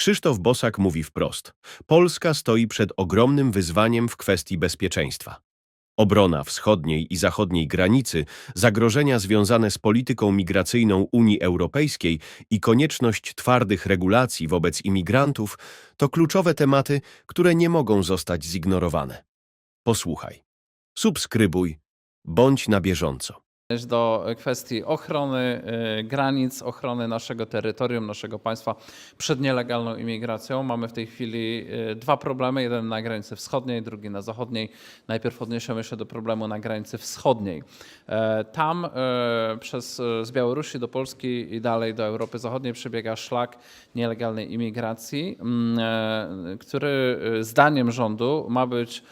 Krzysztof Bosak mówi wprost: Polska stoi przed ogromnym wyzwaniem w kwestii bezpieczeństwa. Obrona wschodniej i zachodniej granicy, zagrożenia związane z polityką migracyjną Unii Europejskiej i konieczność twardych regulacji wobec imigrantów to kluczowe tematy, które nie mogą zostać zignorowane. Posłuchaj. Subskrybuj. Bądź na bieżąco. Do kwestii ochrony y, granic, ochrony naszego terytorium, naszego państwa przed nielegalną imigracją. Mamy w tej chwili y, dwa problemy, jeden na granicy wschodniej, drugi na zachodniej. Najpierw odniesiemy się do problemu na granicy wschodniej. E, Tam e, przez, e, z Białorusi do Polski i dalej do Europy Zachodniej przebiega szlak nielegalnej imigracji, mm, który zdaniem rządu ma być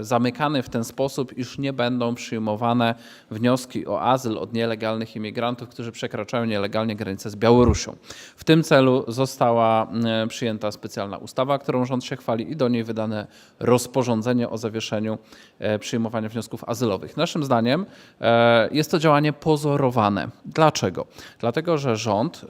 zamykany w ten sposób, iż nie będą przyjmowane wnioski o azyl od nielegalnych imigrantów, którzy przekraczają nielegalnie granicę z Białorusią. W tym celu została e, przyjęta specjalna ustawa, którą rząd się chwali i do niej wydane rozporządzenie o zawieszeniu e, przyjmowania wniosków azylowych. Naszym zdaniem e, jest to działanie pozorowane. Dlaczego? Dlatego, że rząd e,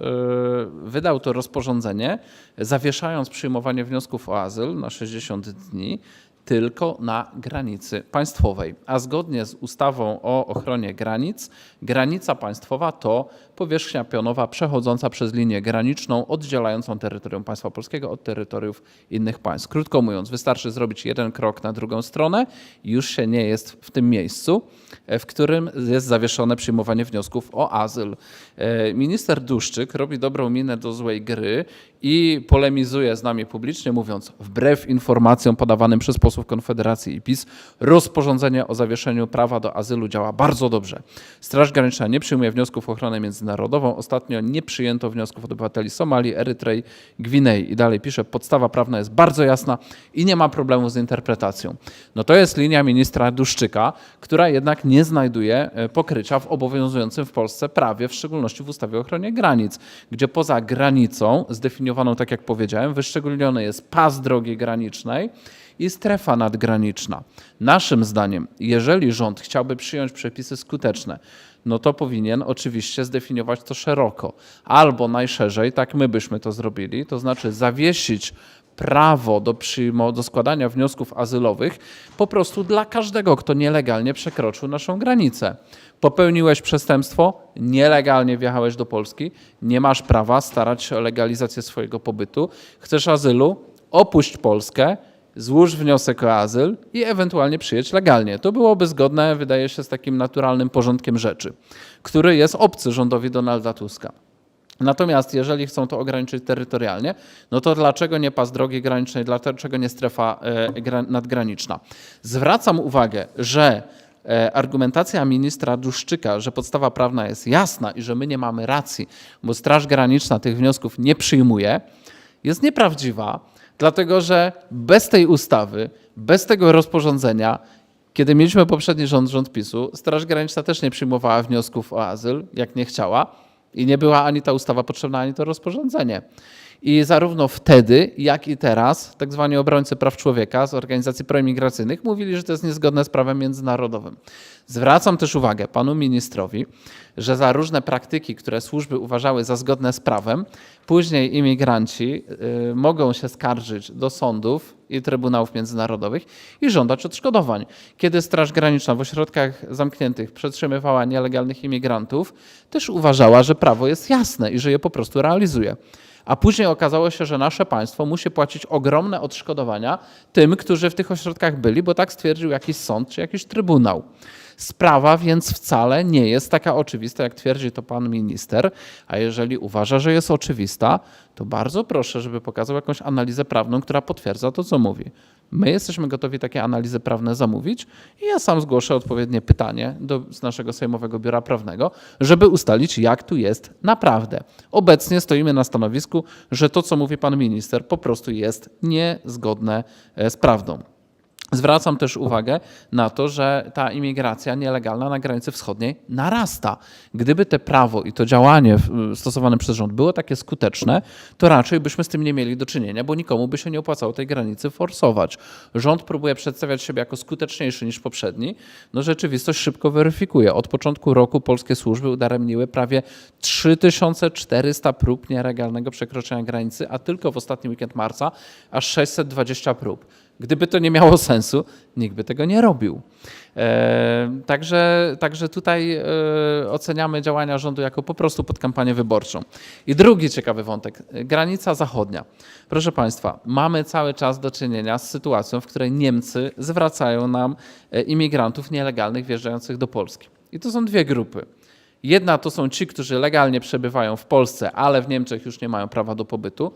wydał to rozporządzenie, zawieszając przyjmowanie wniosków o azyl na 60 dni tylko na granicy państwowej. A zgodnie z ustawą o ochronie granic, granica państwowa to powierzchnia pionowa przechodząca przez linię graniczną oddzielającą terytorium państwa polskiego od terytoriów innych państw. Krótko mówiąc, wystarczy zrobić jeden krok na drugą stronę i już się nie jest w tym miejscu, e, w którym jest zawieszone przyjmowanie wniosków o azyl. E, Minister Duszczyk robi dobrą minę do złej gry i polemizuje z nami publicznie, mówiąc, wbrew informacjom podawanym przez posłów Konfederacji i PiS, rozporządzenie o zawieszeniu prawa do azylu działa bardzo dobrze. Straż Graniczna nie przyjmuje wniosków o ochronę międzynarodową. Ostatnio nie przyjęto wniosków od obywateli Somalii, Erytrei, Gwinei. I dalej pisze, podstawa prawna jest bardzo jasna i nie ma problemu z interpretacją. No to jest linia ministra Duszczyka, która jednak nie znajduje e, pokrycia w obowiązującym w Polsce prawie, w szczególności w ustawie o ochronie granic, gdzie poza granicą, zdefiniowaną tak jak powiedziałem, wyszczególniony jest pas drogi granicznej i strefa nadgraniczna. Naszym zdaniem, jeżeli rząd chciałby przyjąć przepisy skuteczne, no to powinien oczywiście zdefiniować to szeroko. Albo najszerzej, tak my byśmy to zrobili, to znaczy zawiesić prawo do, przyjmo, do składania wniosków azylowych po prostu dla każdego, kto nielegalnie przekroczył naszą granicę. Popełniłeś przestępstwo, nielegalnie wjechałeś do Polski, nie masz prawa starać się o legalizację swojego pobytu, chcesz azylu, opuść Polskę, złóż wniosek o azyl i ewentualnie przyjedź legalnie. To byłoby zgodne, wydaje się, z takim naturalnym porządkiem rzeczy, który jest obcy rządowi Donalda Tuska. Natomiast jeżeli chcą to ograniczyć terytorialnie, no to dlaczego nie pas drogi granicznej, dlaczego nie strefa e, gra- nadgraniczna? Zwracam uwagę, że e, argumentacja ministra Duszczyka, że podstawa prawna jest jasna i że my nie mamy racji, bo Straż Graniczna tych wniosków nie przyjmuje, jest nieprawdziwa, dlatego że bez tej ustawy, bez tego rozporządzenia, kiedy mieliśmy poprzedni rząd, rząd PiSu, Straż Graniczna też nie przyjmowała wniosków o azyl, jak nie chciała, i nie była ani ta ustawa potrzebna, ani to rozporządzenie. I zarówno wtedy, jak i teraz, tak zwani obrońcy praw człowieka z organizacji proimigracyjnych mówili, że to jest niezgodne z prawem międzynarodowym. Zwracam też uwagę panu ministrowi, że za różne praktyki, które służby uważały za zgodne z prawem, później imigranci y, mogą się skarżyć do sądów i trybunałów międzynarodowych i żądać odszkodowań. Kiedy Straż Graniczna w ośrodkach zamkniętych przetrzymywała nielegalnych imigrantów, też uważała, że prawo jest jasne i że je po prostu realizuje. A później okazało się, że nasze państwo musi płacić ogromne odszkodowania tym, którzy w tych ośrodkach byli, bo tak stwierdził jakiś sąd czy jakiś trybunał. Sprawa więc wcale nie jest taka oczywista, jak twierdzi to pan minister, a jeżeli uważa, że jest oczywista, to bardzo proszę, żeby pokazał jakąś analizę prawną, która potwierdza to, co mówi. My jesteśmy gotowi takie analizy prawne zamówić i ja sam zgłoszę odpowiednie pytanie do, z naszego Sejmowego Biura Prawnego, żeby ustalić, jak tu jest naprawdę. Obecnie stoimy na stanowisku, że to, co mówi pan minister, po prostu jest niezgodne e, z prawdą. Zwracam też uwagę na to, że ta imigracja nielegalna na granicy wschodniej narasta. Gdyby te prawo i to działanie stosowane przez rząd było takie skuteczne, to raczej byśmy z tym nie mieli do czynienia, bo nikomu by się nie opłacało tej granicy forsować. Rząd próbuje przedstawiać siebie jako skuteczniejszy niż poprzedni. No rzeczywistość szybko weryfikuje. Od początku roku polskie służby udaremniły prawie 3400 prób nielegalnego przekroczenia granicy, a tylko w ostatni weekend marca aż 620 prób. Gdyby to nie miało sensu, nikt by tego nie robił. E, także, także tutaj e, oceniamy działania rządu jako po prostu pod kampanię wyborczą. I drugi ciekawy wątek, granica zachodnia. Proszę Państwa, mamy cały czas do czynienia z sytuacją, w której Niemcy zwracają nam e, imigrantów nielegalnych wjeżdżających do Polski. I to są dwie grupy. Jedna to są ci, którzy legalnie przebywają w Polsce, ale w Niemczech już nie mają prawa do pobytu.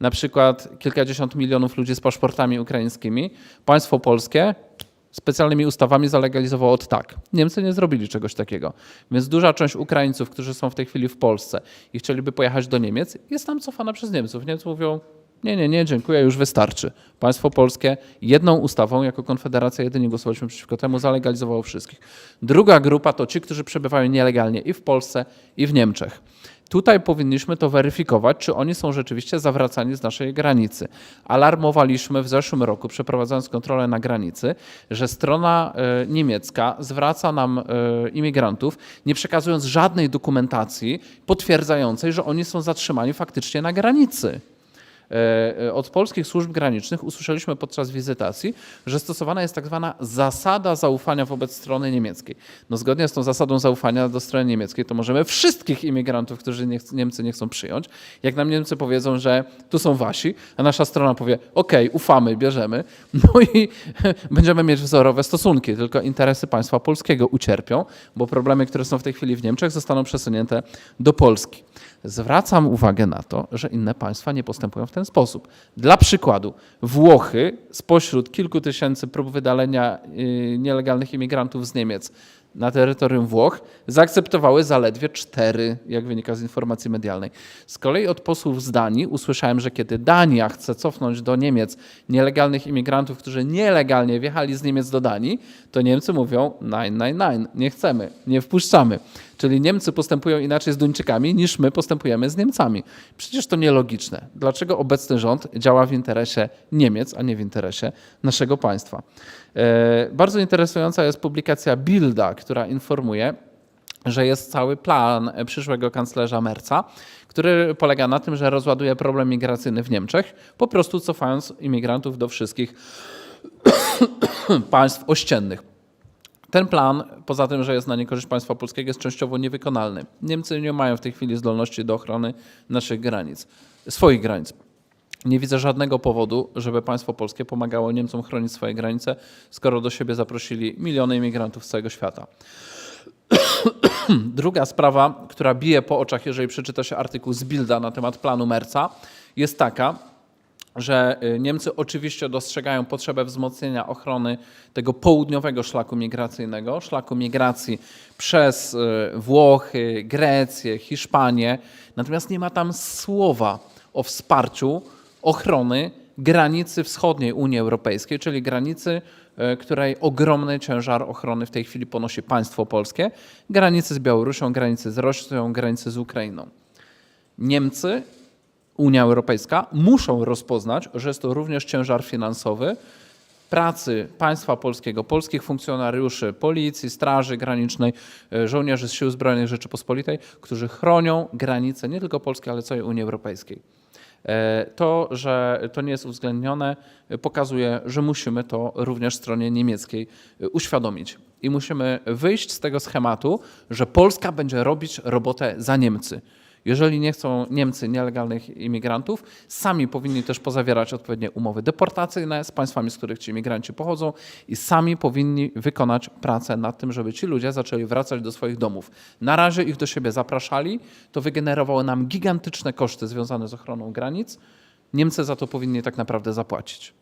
Na przykład kilkadziesiąt milionów ludzi z paszportami ukraińskimi. Państwo polskie specjalnymi ustawami zalegalizowało od tak. Niemcy nie zrobili czegoś takiego. Więc duża część Ukraińców, którzy są w tej chwili w Polsce i chcieliby pojechać do Niemiec, jest tam cofana przez Niemców. Niemcy mówią, nie, nie, nie, dziękuję, już wystarczy. Państwo polskie jedną ustawą, jako Konfederacja jedynie głosowaliśmy przeciwko temu, zalegalizowało wszystkich. Druga grupa to ci, którzy przebywają nielegalnie i w Polsce, i w Niemczech. Tutaj powinniśmy to weryfikować, czy oni są rzeczywiście zawracani z naszej granicy. Alarmowaliśmy w zeszłym roku, przeprowadzając kontrolę na granicy, że strona e, niemiecka zwraca nam e, imigrantów, nie przekazując żadnej dokumentacji potwierdzającej, że oni są zatrzymani faktycznie na granicy. E, e, Od polskich służb granicznych usłyszeliśmy podczas wizytacji, że stosowana jest tak zwana zasada zaufania wobec strony niemieckiej. No zgodnie z tą zasadą zaufania do strony niemieckiej, to możemy wszystkich imigrantów, którzy nie, Niemcy nie chcą przyjąć. Jak nam Niemcy powiedzą, że tu są wasi, a nasza strona powie, ok, ufamy, bierzemy, no i będziemy mieć wzorowe stosunki, tylko interesy państwa polskiego ucierpią, bo problemy, które są w tej chwili w Niemczech, zostaną przesunięte do Polski. Zwracam uwagę na to, że inne państwa nie postępują w ten sposób. Dla przykładu, Włochy spośród kilku tysięcy prób wydalenia y, nielegalnych imigrantów z Niemiec na terytorium Włoch zaakceptowały zaledwie cztery, jak wynika z informacji medialnej. Z kolei od posłów z Danii usłyszałem, że kiedy Dania chce cofnąć do Niemiec nielegalnych imigrantów, którzy nielegalnie wjechali z Niemiec do Danii, to Niemcy mówią: nine, nine, nine, nie chcemy, nie wpuszczamy. Czyli Niemcy postępują inaczej z Duńczykami niż my postępujemy z Niemcami. Przecież to nielogiczne. Dlaczego obecny rząd działa w interesie Niemiec, a nie w interesie naszego państwa? E, Bardzo interesująca jest publikacja Bilda, która informuje, że jest cały plan przyszłego kanclerza Merca, który polega na tym, że rozładuje problem migracyjny w Niemczech, po prostu cofając imigrantów do wszystkich państw ościennych. Ten plan, poza tym, że jest na niekorzyść państwa polskiego, jest częściowo niewykonalny. Niemcy nie mają w tej chwili zdolności do ochrony naszych granic, swoich granic. Nie widzę żadnego powodu, żeby państwo polskie pomagało Niemcom chronić swoje granice, skoro do siebie zaprosili miliony imigrantów z całego świata. Druga sprawa, która bije po oczach, jeżeli przeczyta się artykuł z Bilda na temat planu Merca, jest taka, że y, Niemcy oczywiście dostrzegają potrzebę wzmocnienia ochrony tego południowego szlaku migracyjnego, szlaku migracji przez y, Włochy, Grecję, Hiszpanię, natomiast nie ma tam słowa o wsparciu ochrony granicy wschodniej Unii Europejskiej, czyli granicy, y, której ogromny ciężar ochrony w tej chwili ponosi państwo polskie, granicy z Białorusią, granicy z Rosją, granicy z Ukrainą. Niemcy Unia Europejska muszą rozpoznać, że jest to również ciężar finansowy pracy państwa polskiego, polskich funkcjonariuszy, policji, straży granicznej, e, żołnierzy z Sił Zbrojnych Rzeczypospolitej, którzy chronią granice nie tylko Polski, ale całej Unii Europejskiej. E, To, że to nie jest uwzględnione, pokazuje, że musimy to również stronie niemieckiej e, uświadomić. I musimy wyjść z tego schematu, że Polska będzie robić robotę za Niemcy. Jeżeli nie chcą Niemcy nielegalnych imigrantów, sami powinni też pozawierać odpowiednie umowy deportacyjne z państwami, z których ci imigranci pochodzą i sami powinni wykonać pracę nad tym, żeby ci ludzie zaczęli wracać do swoich domów. Na razie ich do siebie zapraszali, to wygenerowało nam gigantyczne koszty związane z ochroną granic. Niemcy za to powinni tak naprawdę zapłacić.